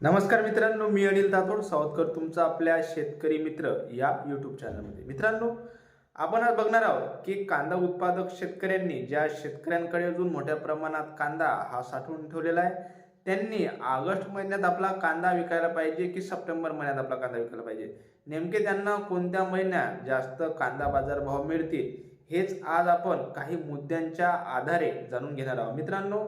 नमस्कार मित्रांनो मी अनिल तातोड सावधकर तुमचा आपल्या शेतकरी मित्र या यूट्यूब चॅनलमध्ये मित्रांनो आपण आज बघणार आहोत की कांदा उत्पादक शेतकऱ्यांनी ज्या शेतकऱ्यांकडे अजून मोठ्या प्रमाणात कांदा हा साठवून ठेवलेला आहे त्यांनी ऑगस्ट महिन्यात आपला कांदा विकायला पाहिजे की सप्टेंबर महिन्यात आपला कांदा विकायला पाहिजे? नेमके त्यांना कोणत्या महिन्यात जास्त कांदा बाजार भाव मिळतील? हेच आज आपण काही मुद्द्यांच्या आधारे जाणून घेणार आहोत. मित्रांनो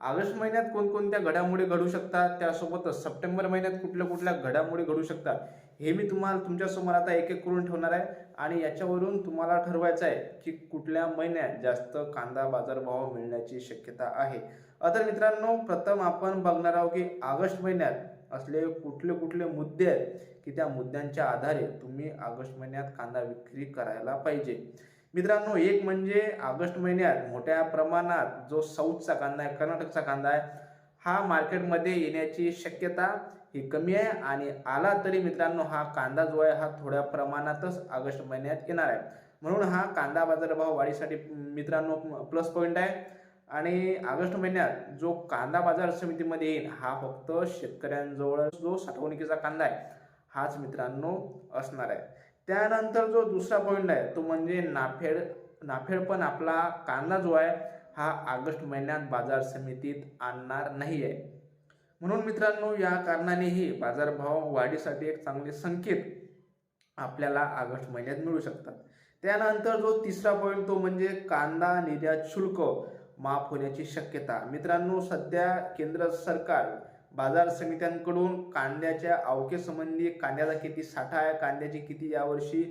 ऑगस्ट महिन्यात कोणकोणत्या घडामोडी घडू शकतात? त्यासोबतच सप्टेंबर महिन्यात कुठल्या कुठल्या घडामोडी घडू शकतात? हे मी तुम्हाला तुमच्यासमोर आता एक एक करून ठेवणार आहे. आणि याच्यावरून तुम्हाला ठरवायचं आहे की कुठल्या महिन्यात जास्त कांदा बाजारभाव मिळण्याची शक्यता आहे. तर मित्रांनो प्रथम आपण बघणार आहोत की ऑगस्ट महिन्यात असले कुठले कुठले मुद्दे आहेत की त्या मुद्द्यांच्या आधारे तुम्ही ऑगस्ट महिन्यात कांदा विक्री करायला पाहिजे. मित्रांनो एक म्हणजे ऑगस्ट महिन्यात मोठ्या प्रमाणात जो साऊथचा कांदा आहे कर्नाटकचा कांदा आहे हा मार्केटमध्ये येण्याची शक्यता ही कमी आहे आणि आला तरी मित्रांनो हा कांदा जो आहे हा थोड्या प्रमाणातच ऑगस्ट महिन्यात येणार आहे. म्हणून हा कांदा बाजारभाव वाढीसाठी मित्रांनो प्लस पॉईंट आहे आणि ऑगस्ट महिन्यात जो कांदा बाजार समितीमध्ये येईल हा फक्त शेतकऱ्यांजवळ जो साठवणुकीचा कांदा आहे हाच मित्रांनो असणार आहे. त्यानंतर जो दुसरा पॉईंट आहे तो म्हणजे नाफेड नाफेड पण आपला कांदा जो आहे हा ऑगस्ट महिन्यात बाजार समितीत आणणार नाही आहे म्हणून मित्रांनो या कारणानेही बाजारभाव वाढीसाठी एक चांगले संकेत आपल्याला ऑगस्ट महिन्यात मिळू शकतात. त्यानंतर जो तिसरा पॉईंट तो म्हणजे कांदा निर्यात शुल्क माफ होण्याची शक्यता. मित्रांनो सध्या केंद्र सरकार बाजार समित्यांकडून कांद्याच्या अवकेसंबंधी कांद्याचा किती साठा आहे कांद्याची किती यावर्षी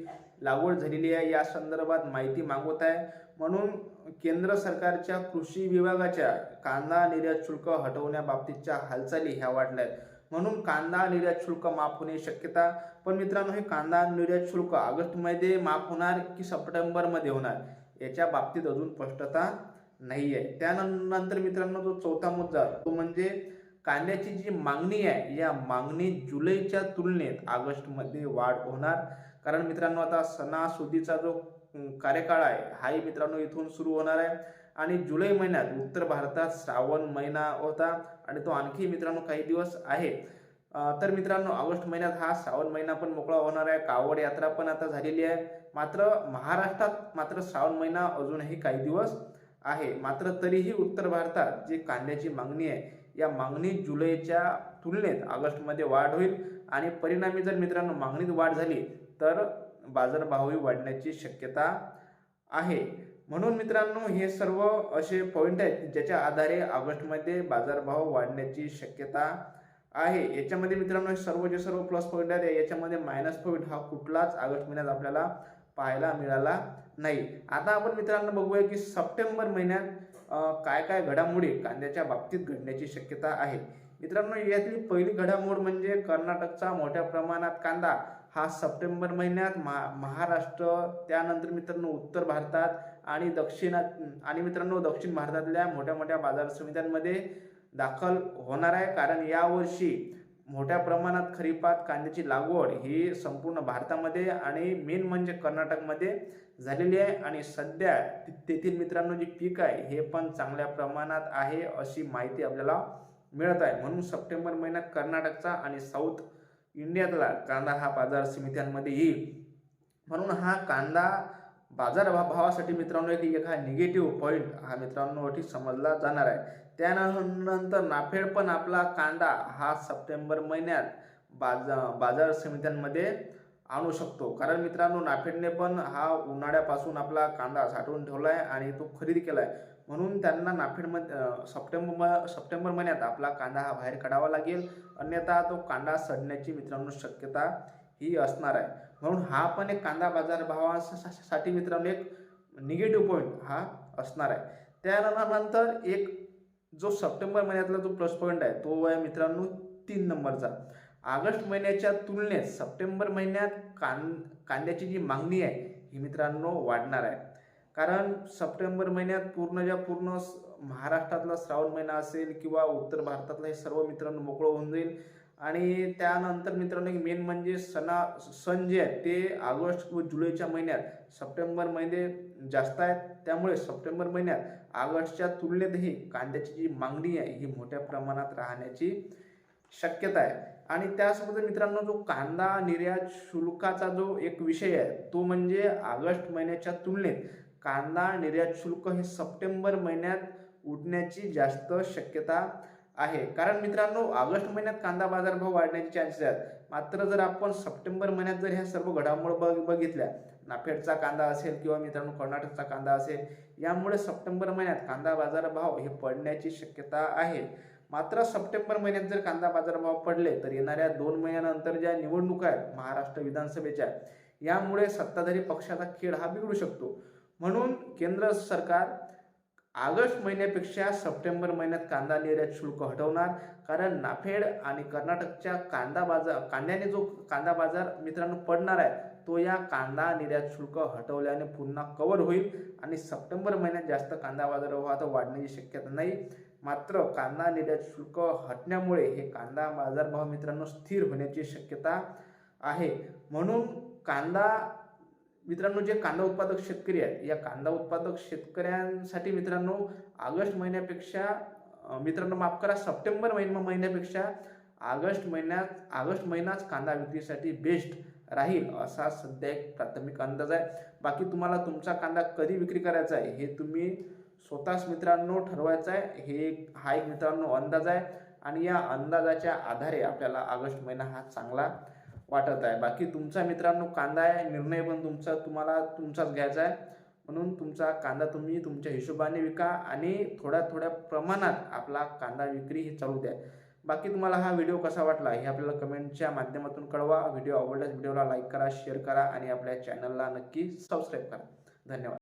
लागवड झालेली आहे या संदर्भात माहिती मागवत आहे. म्हणून केंद्र सरकारच्या कृषी विभागाच्या कांदा निर्यात शुल्क हटवण्याबाबतीतच्या हालचाली ह्या वाढल्या आहेत. म्हणून कांदा निर्यात शुल्क माफ होणे शक्यता पण मित्रांनो हे कांदा निर्यात शुल्क ऑगस्टमध्ये माफ होणार की सप्टेंबरमध्ये होणार याच्या बाबतीत अजून स्पष्टता नाही आहे त्यानंतर मित्रांनो जो चौथा मुद्दा तो म्हणजे कांद्याची जी मागणी आहे या मागणी जुलैच्या तुलनेत ऑगस्टमध्ये वाढ होणार. कारण मित्रांनो आता सणासुदीचा जो कार्यकाळ आहे हाही मित्रांनो इथून सुरू होणार आहे. आणि जुलै महिन्यात उत्तर भारतात श्रावण महिना होता आणि तो आणखी मित्रांनो काही दिवस आहे. तर मित्रांनो ऑगस्ट महिन्यात हा श्रावण महिना पण मोकळा होणार आहे. कावड यात्रा पण आता झालेली आहे. मात्र महाराष्ट्रात मात्र श्रावण महिना अजूनही काही दिवस आहे. मात्र तरीही उत्तर भारतात जी कांद्याची मागणी आहे या मागणी जुलैच्या तुलनेत ऑगस्टमध्ये वाढ होईल. आणि परिणामी जर मित्रांनो मागणीत वाढ झाली तर बाजारभावही वाढण्याची शक्यता आहे. म्हणून मित्रांनो हे सर्व असे पॉईंट आहेत ज्याच्या आधारे ऑगस्टमध्ये बाजारभाव वाढण्याची शक्यता आहे. याच्यामध्ये मित्रांनो सर्व जे सर्व प्लस पॉईंट आहेत याच्यामध्ये मायनस पॉईंट हा कुठलाच ऑगस्ट महिन्यात आपल्याला पाहायला मिळाला नाही. आता आपण मित्रांनो बघूया की सप्टेंबर महिन्यात काय काय घडामोडी कांद्याच्या बाबतीत घडण्याची शक्यता आहे? मित्रांनो यातली पहिली घडामोड म्हणजे कर्नाटकचा मोठ्या प्रमाणात कांदा. हा सप्टेंबर महिन्यात महा महाराष्ट्र त्यानंतर मित्रांनो उत्तर भारतात आणि दक्षिणात आणि मित्रांनो दक्षिण भारतातल्या मोठ्या मोठ्या बाजार समित्यांमध्ये दाखल होणार आहे. कारण यावर्षी मोठ्या प्रमाणात खरीपात कांद्याची लागवड ही संपूर्ण भारतामध्ये आणि मेन म्हणजे कर्नाटकमध्ये झालेली आहे आणि सध्या तेथील मित्रांनो जे पीक आहे हे पण चांगल्या प्रमाणात आहे अशी माहिती आपल्याला मिळत आहे. म्हणून सप्टेंबर महिन्यात कर्नाटकचा आणि साऊथ इंडियातला कांदा हा बाजार समित्यांमध्ये येईल म्हणून हा कांदा बाजार भावासाठी मित्रांनो एक एक हा निगेटिव्ह पॉईंट हा मित्रांनो अटी समजला जाणार आहे. त्यानंतर नाफेड पण आपला कांदा हा सप्टेंबर महिन्यात बाजा बाजार समित्यांमध्ये आणू शकतो. कारण मित्रांनो नाफेडने पण हा उन्हाळ्यापासून आपला कांदा साठवून ठेवला आहे आणि तो खरेदी केला आहे म्हणून त्यांना नाफेडमध्ये सप्टेंबर सप्टेंबर महिन्यात आपला कांदा हा बाहेर काढावा लागेल. अन्यथा तो कांदा सडण्याची मित्रांनो शक्यता ही असणार आहे. म्हणून हा पण एक कांदा बाजार भावासाठी मित्रांनो एक निगेटिव्ह पॉईंट हा असणार आहे. त्यानंतर एक जो सप्टेंबर महिन्यातला जो प्लस पॉईंट आहे तो आहे मित्रांनो तीन नंबरचा. ऑगस्ट महिन्याच्या तुलनेत सप्टेंबर महिन्यात कां कांद्याची जी मागणी आहे ही मित्रांनो वाढणार आहे. कारण सप्टेंबर महिन्यात पूर्ण ज्या पूर्ण महाराष्ट्रातला श्रावण महिना असेल किंवा उत्तर भारतातला हे सर्व मित्रांनो मोकळं होऊन जाईल. आणि त्यानंतर मित्रांनो मेन म्हणजे सणा सण जे आहेत ते ऑगस्ट व जुलैच्या महिन्यात सप्टेंबर महिने जास्त आहेत. त्यामुळे सप्टेंबर महिन्यात ऑगस्टच्या तुलनेतही कांद्याची जी मागणी आहे ही मोठ्या प्रमाणात राहण्याची शक्यता आहे. आणि त्यासोबत मित्रांनो जो कांदा निर्यात शुल्काचा जो एक विषय आहे तो म्हणजे ऑगस्ट महिन्याच्या तुलनेत कांदा निर्यात शुल्क हे सप्टेंबर महिन्यात उठण्याची जास्त शक्यता आहे. कारण मित्रांनो ऑगस्ट महिन्यात कांदा बाजारभाव वाढण्याचे चान्सेस आहेत. मात्र जर आपण सप्टेंबर महिन्यात जर ह्या सर्व घडामोड बघ बघितल्या नाफेडचा कांदा असेल किंवा मित्रांनो कर्नाटकचा कांदा असेल यामुळे सप्टेंबर महिन्यात कांदा बाजारभाव हे पडण्याची शक्यता आहे. मात्र सप्टेंबर महिन्यात जर कांदा बाजारभाव पडले तर येणाऱ्या दोन महिन्यानंतर ज्या निवडणुका आहेत महाराष्ट्र विधानसभेच्या यामुळे सत्ताधारी पक्षाचा खेळ हा बिघडू शकतो. म्हणून केंद्र सरकार ऑगस्ट महिन्यापेक्षा सप्टेंबर महिन्यात कांदा निर्यात शुल्क हटवणार कारण नाफेड आणि कर्नाटकच्या कांदा बाजार कांद्याने जो कांदा बाजार मित्रांनो पडणार आहे तो या कांदा निर्यात शुल्क हटवल्याने पुन्हा कव्हर होईल आणि सप्टेंबर महिन्यात जास्त कांदा बाजार आता वाढण्याची शक्यता नाही. मात्र कांदा निर्यात शुल्क हटण्यामुळे हे कांदा बाजारभाव मित्रांनो स्थिर होण्याची शक्यता आहे. म्हणून कांदा मित्रांनो जे कांदा उत्पादक शेतकरी आहेत या कांदा उत्पादक शेतकऱ्यांसाठी मित्रांनो ऑगस्ट महिन्यापेक्षा मित्रांनो माफ करा सप्टेंबर महिन्या महिन्यापेक्षा ऑगस्ट महिन्यात ऑगस्ट महिनाच कांदा विक्रीसाठी बेस्ट राहील असा सध्या एक प्राथमिक अंदाज आहे. बाकी तुम्हाला तुमचा कांदा कधी विक्री करायचा आहे हे तुम्ही स्वतःच मित्रांनो ठरवायचं आहे. हे एक- हा एक मित्रांनो अंदाज आहे. आणि या अंदाजाच्या आधारे आपल्याला ऑगस्ट महिना हा चांगला वाटत आहे. बाकी तुमचा मित्रांनो कांदा आहे. निर्णय पण तुमचा तुम्हाला तुमचाच घ्यायचा आहे. म्हणून तुमचा कांदा तुम्ही तुमच्या हिशोबाने विका आणि थोड्या थोड्या प्रमाणात आपला कांदा विक्री ही चालू द्या. बाकी तुम्हाला हा व्हिडिओ कसा वाटला हे आपल्याला कमेंटच्या माध्यमातून कळवा. व्हिडिओ आवडल्यास व्हिडिओला लाईक करा शेअर करा आणि आपल्या चॅनलला नक्की सबस्क्राईब करा. धन्यवाद.